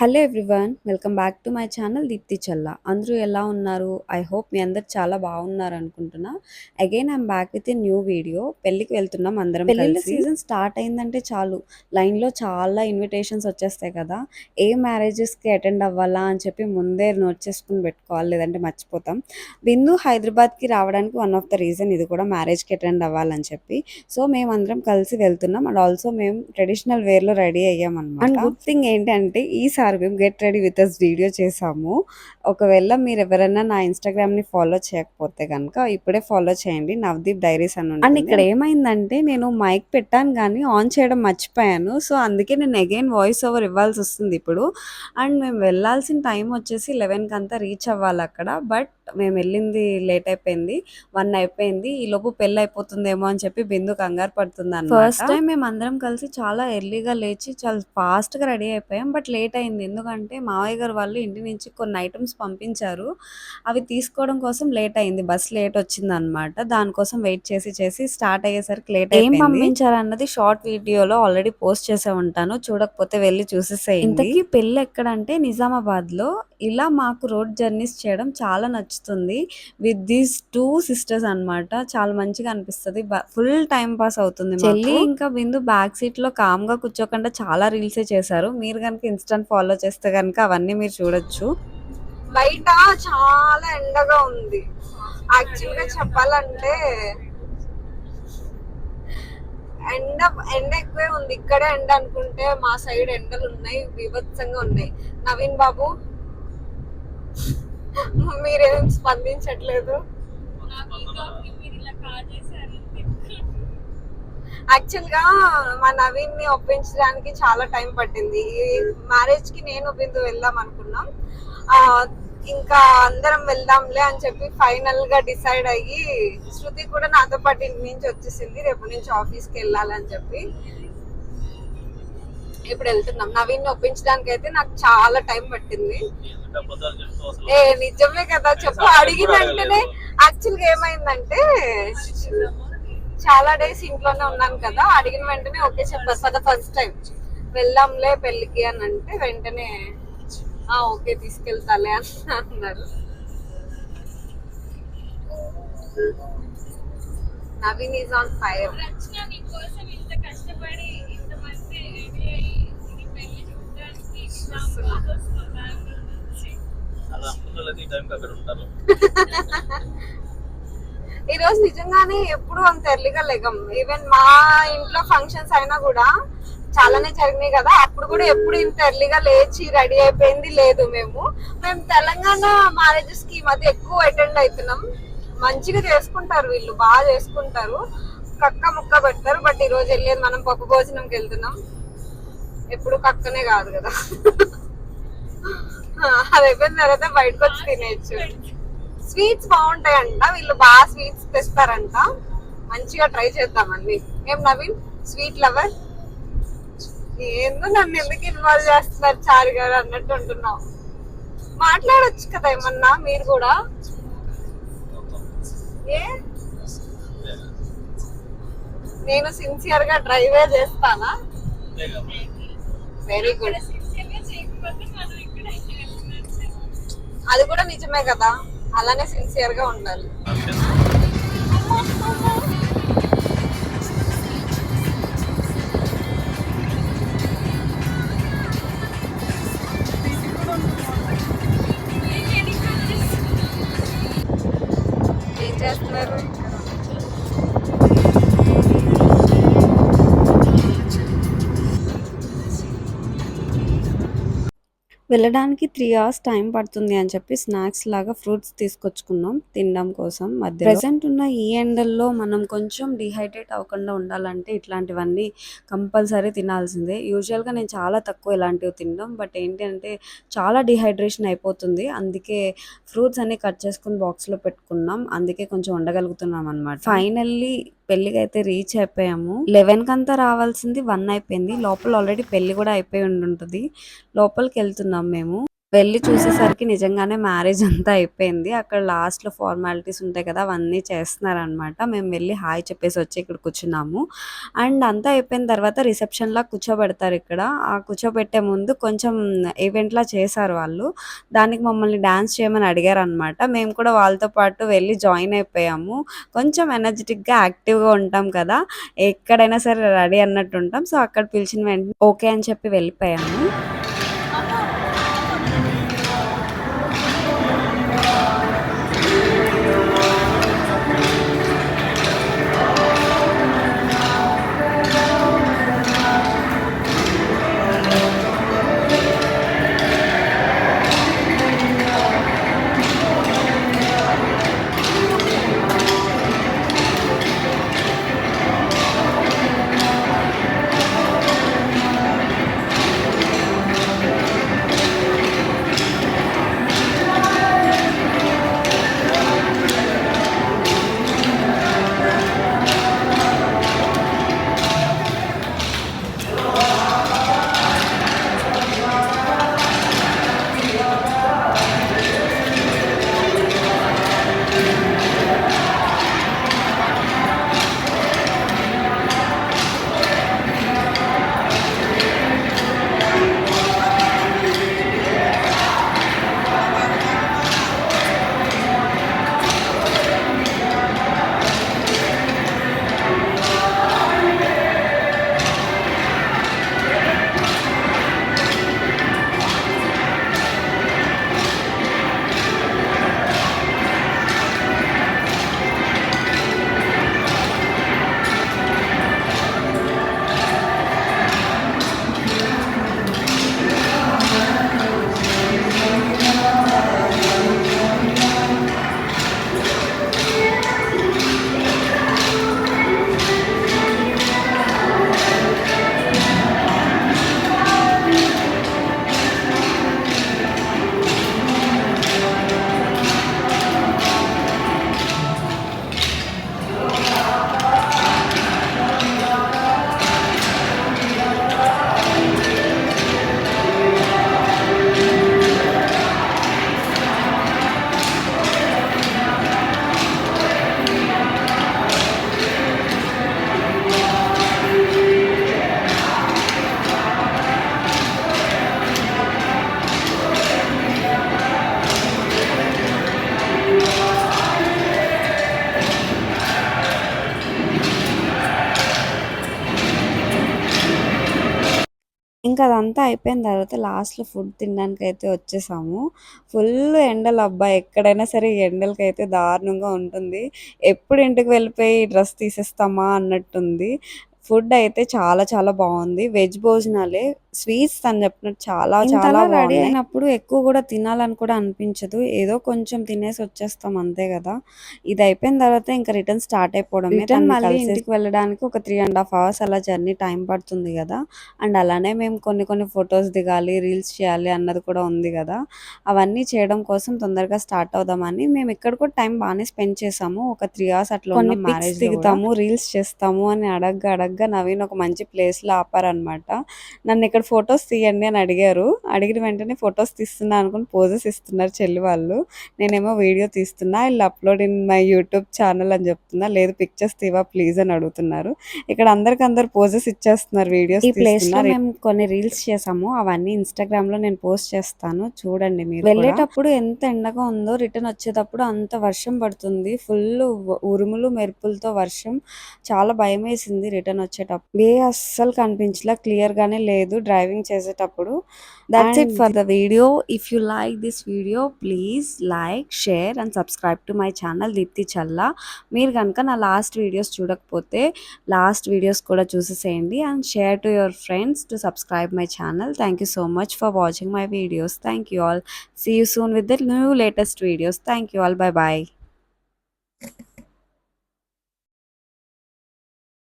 Hello everyone welcome back to my channel Deepthi Challa. అందరూ ఎలా ఉన్నారు? ఐ హోప్ మీ అందరు చాలా బాగున్నారు అనుకుంటున్నా. Again I'm back with a new video పెళ్ళికి వెళ్తున్నాం అందరం పెళ్ళిళ్ళ సీజన్ స్టార్ట్ అయిందంటే చాలు. లైన్లో చాలా ఇన్విటేషన్స్ వచ్చేస్తాయి కదా. ఏ మ్యారేజెస్కి అటెండ్ అవ్వాలా అని చెప్పి ముందే నోట్ చేసుకుని పెట్టుకోవాలి లేదంటే మర్చిపోతాం. బిందు హైదరాబాద్కి రావడానికి వన్ ఆఫ్ ద రీజన్ ఇది కూడా మ్యారేజ్కి అటెండ్ అవ్వాలని చెప్పి. సో మేమందరం కలిసి వెళ్తున్నాం. అండ్ ఆల్సో మేము ట్రెడిషనల్ వేర్లో రెడీ అయ్యాం అనమాట అండ్ గుడ్ థింగ్ ఏంటంటే ఈసారి మేము get ready with us video చేసాము. ఒకవేళ మీరు ఎవరైనా నా ఇన్స్టాగ్రామ్ని ఫాలో చేయకపోతే కనుక ఇప్పుడే ఫాలో చేయండి. నవదీప్ డైరీస్ అని అండ్ ఇక్కడ ఏమైందంటే నేను మైక్ పెట్టాను కానీ ఆన్ చేయడం మర్చిపోయాను. సో అందుకే నేను అగైన్ వాయిస్ ఓవర్ ఇవ్వాల్సి వస్తుంది ఇప్పుడు. అండ్ మేము వెళ్ళాల్సిన టైం వచ్చేసి లెవెన్కి అంతా రీచ్ అవ్వాలి అక్కడ. బట్ మేము వెళ్ళింది లేట్ అయిపోయింది వన్ అయిపోయింది ఈ లోపు పెళ్ళి అయిపోతుందేమో అని చెప్పి బిందు కంగారు పడుతుంది ఫస్ట్ టైం మేము అందరం కలిసి చాలా ఎర్లీగా లేచి చాలా ఫాస్ట్గా రెడీ అయిపోయాం బట్ లేట్ అయింది. ఎందుకంటే మావయ్య గారు వాళ్ళు ఇంటి నుంచి కొన్ని ఐటమ్స్ పంపించారు అవి తీసుకోవడం కోసం లేట్ అయింది. బస్ లేట్ వచ్చింది అనమాట దానికోసం వెయిట్ చేసి చేసి స్టార్ట్ అయ్యేసరికి లేట్ ఏం పంపించారు అన్నది షార్ట్ వీడియోలో ఆల్రెడీ పోస్ట్ చేసే ఉంటాను. చూడకపోతే వెళ్ళి చూసేసేయండి. ఇంతకీ పెళ్ళి ఎక్కడంటే నిజామాబాద్లో ఇలా మాకు రోడ్ జర్నీస్ చేయడం చాలా నచ్చుతుంది. విత్ దీస్ టూ సిస్టర్స్ అన్నమాట. చాలా మంచిగా అనిపిస్తుంది. ఫుల్ టైం పాస్ అవుతుంది చెల్లి? ఇంకా బిందు బ్యాక్ సీట్లో కామ్గా కూర్చోకుండా చాలా రీల్సే చేశారు. మీరు కనుక ఇన్స్టాంట్ ఫాలో చేస్తే కనుక అవన్నీ మీరు చూడొచ్చు. బయట చాలా ఎండగా ఉంది. యాక్చువల్గా చెప్పాలంటే ఎండ ఎండ ఎక్కువే ఉంది. ఇక్కడే ఎండ అనుకుంటే మా సైడ్ ఎండలు ఉన్నాయి. విభత్సంగా ఉన్నాయి. నవీన్ బాబు? మీరేం స్పందించట్లేదు? యాక్చువల్గా మా నవీన్ని ఒప్పించడానికి చాలా టైం పట్టింది. ఈ మ్యారేజ్కి నేను బిందు వెళ్దాం అనుకున్నాం. ఇంకా అందరం వెళ్దాంలే అని చెప్పి ఫైనల్గా డిసైడ్ అయ్యి శృతి కూడా నాతో పాటు ఇంటి నుంచి వచ్చేసింది రేపు నుంచి ఆఫీస్కి వెళ్ళాలని చెప్పి. ఇప్పుడు వెళ్తున్నాం. నవీన్ ఒప్పించడానికి అయితే నాకు చాలా టైం పట్టింది. ఏ నిజమే కదా చెప్పు. అడిగిన వెంటనే యాక్చువల్గా ఏమైందంటే చాలా డేస్ ఇంట్లోనే ఉన్నాను కదా అడిగిన వెంటనే ఓకే చెప్పారు. ఫర్ ద ఫస్ట్ టైం వెళ్దాంలే పెళ్ళికి అని అంటే వెంటనే ఆ ఓకే తీసుకెళ్తాలే అని అన్నారు. Naveen is on fire. కష్టపడి చూడడానికి ఈ రోజు నిజంగానే ఎప్పుడు అంత ఎర్లీగా లెగం. ఈవెన్ మా ఇంట్లో ఫంక్షన్స్ అయినా కూడా చాలానే జరిగినాయి కదా. అప్పుడు కూడా ఎప్పుడు ఇంత ఎర్లీగా లేచి రెడీ అయిపోయింది లేదు మేము. మేము తెలంగాణ మ్యారేజెస్కి అది మధ్య ఎక్కువ అటెండ్ అవుతున్నాం మంచిగా చేసుకుంటారు వీళ్ళు బాగా చేసుకుంటారు. కక్క ముక్క పెడతారు బట్ ఈ రోజు వెళ్ళేది మనం పప్పు భోజనంకి వెళ్తున్నాం. ఎప్పుడు కక్కనే కాదు కదా. అది అయిపోయిన తర్వాత బయటకు వచ్చి తినేయచ్చు. స్వీట్స్ బాగుంటాయంట వీళ్ళు బాగా స్వీట్స్ తెస్తారంట. మంచిగా ట్రై చేద్దామండి. ఏం నవీన్? Sweet lover? ఏందో నన్ను ఎందుకు ఇన్వాల్వ్ చేస్తున్నారు చారు గారు అన్నట్టు ఉంటున్నావు. మాట్లాడొచ్చు కదా ఏమన్నా మీరు కూడా? ఏ? నేను సిన్సియర్గా డ్రైవే చేస్తానా? Very good. అది కూడా నిజమే కదా? అలానే సిన్సియర్గా ఉండాలి. వెళ్ళడానికి త్రీ అవర్స్ టైం పడుతుంది అని చెప్పి స్నాక్స్ లాగా ఫ్రూట్స్ తీసుకొచ్చుకున్నాం తినడం కోసం మధ్య ప్రజెంట్ ఉన్న ఈ ఎండల్లో మనం కొంచెం డిహైడ్రేట్ అవ్వకుండా ఉండాలంటే ఇట్లాంటివన్నీ కంపల్సరీ తినాల్సిందే. యూజువల్గా నేను చాలా తక్కువ ఇలాంటివి తినడం బట్ ఏంటి అంటే చాలా డిహైడ్రేషన్ అయిపోతుంది. అందుకే ఫ్రూట్స్ అన్ని కట్ చేసుకుని బాక్స్లో పెట్టుకున్నాం. అందుకే కొంచెం ఉండగలుగుతున్నాం అనమాట ఫైనల్లీ పెళ్ళికి అయితే రీచ్ అయిపోయాము. లెవెన్ కంతా రావాల్సింది వన్ అయిపోయింది. లోపల ఆల్రెడీ పెళ్ళి కూడా అయిపోయి ఉండి ఉంటుంది లోపలికి వెళ్తున్నాం మేము. వెళ్ళి చూసేసరికి నిజంగానే మ్యారేజ్ అంతా అయిపోయింది. అక్కడ లాస్ట్‌లో ఫార్మాలిటీస్ ఉంటాయి కదా! అవన్నీ చేస్తున్నారనమాట. మేము వెళ్ళి హాయ్ చెప్పేసి వచ్చి ఇక్కడ కూర్చున్నాము. అండ్ అంతా అయిపోయిన తర్వాత రిసెప్షన్‌లా కూర్చోబెడతారు ఇక్కడ. ఆ కూర్చోబెట్టే ముందు కొంచెం ఈవెంట్‌లా చేశారు వాళ్ళు. దానికి మమ్మల్ని డాన్స్ చేయమని అడిగారు అనమాట మేము కూడా వాళ్ళతో పాటు వెళ్ళి జాయిన్ అయిపోయాము. కొంచెం ఎనర్జెటిక్గా యాక్టివ్‌గా ఉంటాం కదా! ఎక్కడైనా సరే రెడీ అన్నట్టు ఉంటాం. సో, అక్కడ పిలిచిన వెంటనే ఓకే అని చెప్పి వెళ్ళిపోయాము. ఇంకా అదంతా అయిపోయిన తర్వాత లాస్ట్‌లో ఫుడ్ తినడానికి అయితే వచ్చేసాము. ఫుల్ ఎండలు అబ్బాయి ఎక్కడైనా సరే ఎండలకి ఎండలకైతే దారుణంగా ఉంటుంది. ఎప్పుడు ఇంటికి వెళ్ళిపోయి డ్రెస్ తీసేస్తామా అన్నట్టుంది. ఫుడ్ అయితే చాలా చాలా బాగుంది వెజ్ భోజనాలే స్వీట్స్ తను చెప్పినట్టు చాలా చాలా రెడీ. అయినప్పుడు ఎక్కువ కూడా తినాలని కూడా అనిపించదు. ఏదో కొంచెం తినేసి వచ్చేస్తాం అంతే కదా! ఇది అయిపోయిన తర్వాత ఇంకా రిటర్న్ స్టార్ట్ అయిపోవడమే. రిటర్న్ మళ్ళీ ఇంటికి వెళ్ళడానికి ఒక 3 ½ అవర్స్ అలా జర్నీ టైం పడుతుంది కదా! అండ్ అలానే మేము కొన్ని కొన్ని ఫోటోస్ దిగాలి, రీల్స్ చేయాలి అన్నది కూడా ఉంది కదా! అవన్నీ చేయడం కోసం తొందరగా స్టార్ట్ అవుదామని మేము ఇక్కడ కూడా టైం బానే స్పెండ్ చేసాము. ఒక 3 అవర్స్ అట్లా కొన్ని కూడా. దిగుతాము, రీల్స్ చేస్తాము అని అడగ్గా అడగ్గా నవీన్ ఒక మంచి ప్లేస్‌లో ఆపారనమాట. నన్ను ఇక్కడ ఫోటోస్ తీయండి అని అడిగారు. అడిగిన వెంటనే ఫోటోస్ తీస్తున్నా అనుకుని పోజెస్ ఇస్తున్నారు చెల్లి వాళ్ళు. నేనేమో వీడియో తీస్తున్నా. Will upload in my YouTube channel అని చెప్తున్నా. లేదు పిక్చర్స్ తీవా ప్లీజ్ అని అడుగుతున్నారు. ఇక్కడ అందరికి అందరు పోజెస్ ఇచ్చేస్తున్నారు. వీడియోస్ ఈ. మేము కొన్ని రీల్స్ చేసాము. అవన్నీ ఇన్‌స్టాగ్రామ్‌లో నేను పోస్ట్ చేస్తాను. చూడండి మీరు వెళ్ళేటప్పుడు ఎంత ఎండగా ఉందో రిటర్న్ వచ్చేటప్పుడు అంత వర్షం పడుతుంది. ఫుల్ ఉరుములు, మెరుపులతో వర్షం. చాలా భయమేసింది రిటర్న్ వచ్చేటప్పుడు. వే అస్సలు కనిపించలా. క్లియర్ గానే లేదు డ్రైవింగ్ చేసేటప్పుడు. That's it for the video. If you like this video please like, share and subscribe to my channel Deepthi Challa. మీరు కనుక నా లాస్ట్ వీడియోస్ చూడకపోతే లాస్ట్ వీడియోస్ కూడా చూసేసేయండి and share to your friends to subscribe my channel. Thank you so much for watching my videos. Thank you all. See you soon with the new latest videos. Thank you all. Bye bye